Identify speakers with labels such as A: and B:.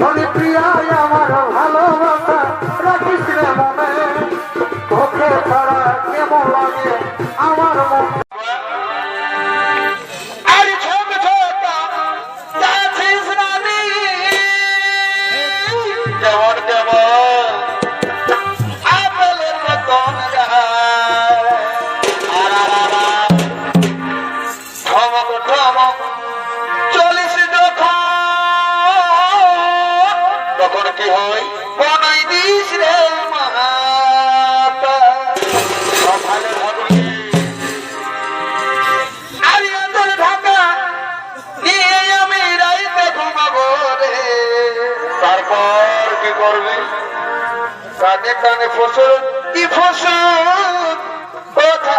A: বলি প্রিয়াই আমার ভালোবাসা রাখিস রে মনে। তোকে ছাড়া কেমন লাগে? আমার মন
B: তখন কি হয়? আমি রাইতে ঘুমাবো রে। তারপর কি করবি? কানে কানে ফসল, কি ফসল? কথা